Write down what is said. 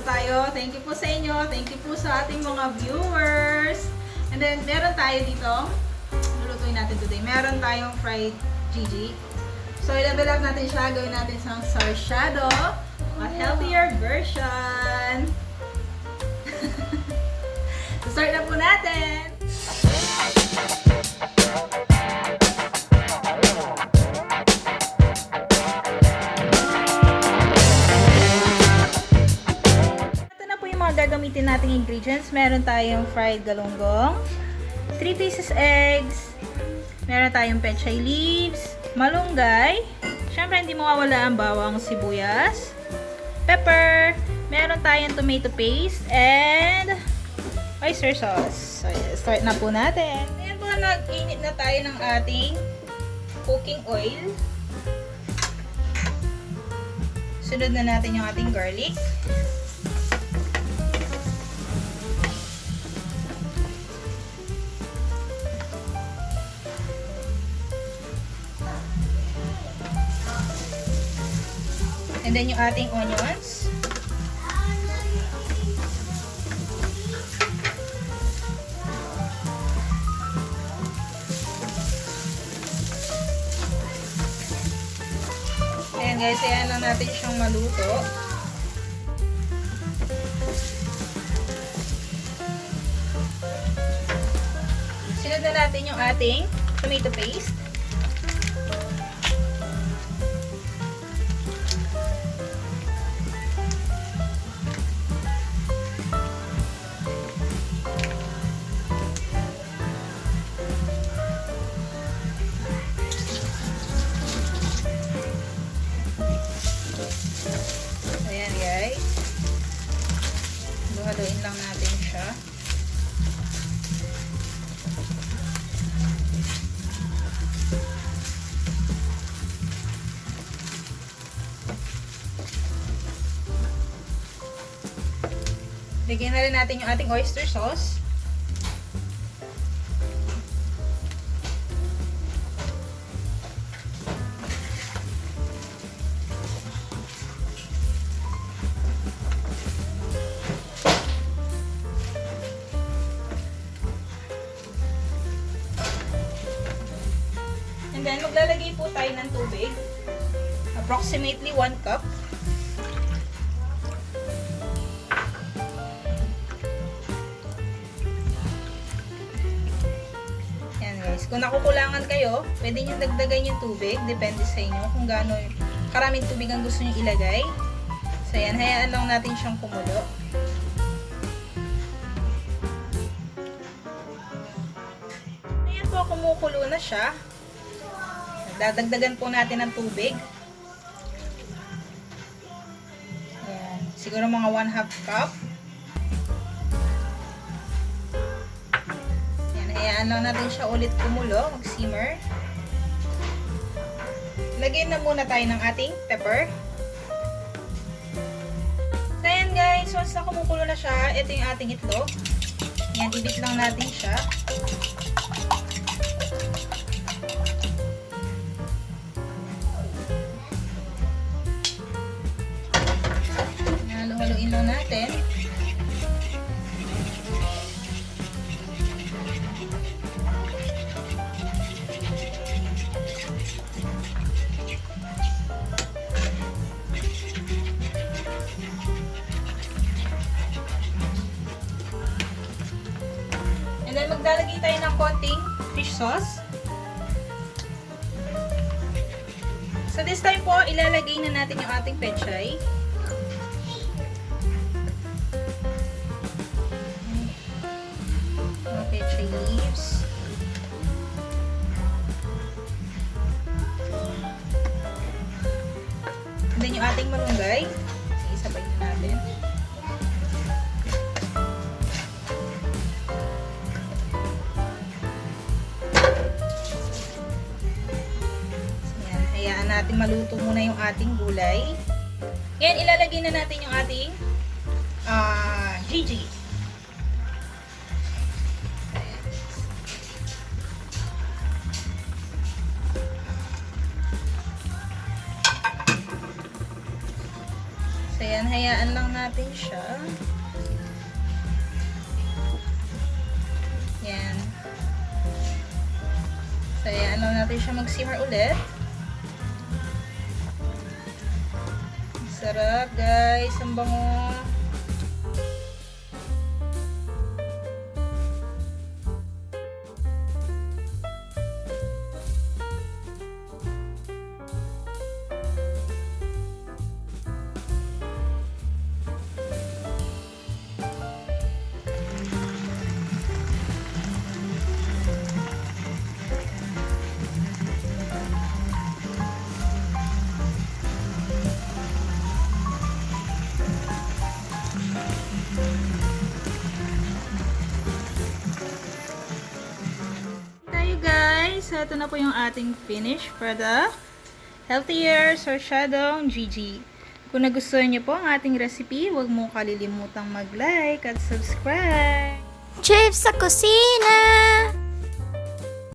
na tayo. Thank you po sa inyo. Thank you po sa ating mga viewers. And then, meron tayo dito. Lulutuin natin today. Meron tayong fried Gigi. So, i-level natin siya. Gawin natin sa sarsyado. A healthier version. so, start na po natin. Gagamitin nating ingredients. Meron tayong fried galunggong, 3 pieces eggs, meron tayong pechay leaves, malunggay, syempre hindi mawawala ang bawang sibuyas, pepper, meron tayong tomato paste, and oyster sauce. So, start na po natin. Ayan po, nag-init na tayo ng ating cooking oil. Sunod na natin yung ating garlic. And then yung ating onions. Ayan guys, ayan lang natin siyang maluto. Sunod na natin yung ating tomato paste. Haluin lang natin siya. Lagyan na rin natin yung ating oyster sauce. And then, maglalagay po tayo ng tubig. Approximately 1 cup. Yan guys. Kung nakukulangan kayo, pwede nyo dagdagan yung tubig. Depende sa inyo kung gaano karaming tubig ang gusto nyo ilagay. So yan, hayaan lang natin siyang kumulo. Ayan po, kumukulo na siya. Dadagdagan po natin ng tubig. Ayan. Siguro mga 1 half cup. Ayan, hayaan lang natin siya ulit kumulo, mag-simmer. Lagyan na muna tayo ng ating pepper. So, ayan guys, once na kumukulo na siya, ito yung ating itlog. Ayan, ibit lang natin siya. Maglalagay tayo ng konting fish sauce. So this time po, ilalagay na natin yung ating pechay. Mga pechay leaves. And then yung ating malunggay. Sige, natin. Maluto muna yung ating gulay. Ngayon, ilalagay na natin yung ating ah Gigi. So, yan. Hayaan lang natin siya. Yan. So, hayaan lang natin siya mag-simmer ulit. Sarap, guys. Ang bango. Ito na po yung ating finished product. Healthier Sorsyadong GG. Kung nagustuhan niyo po ang ating recipe, huwag mo kalilimutang mag-like at subscribe. Chips sa kusina!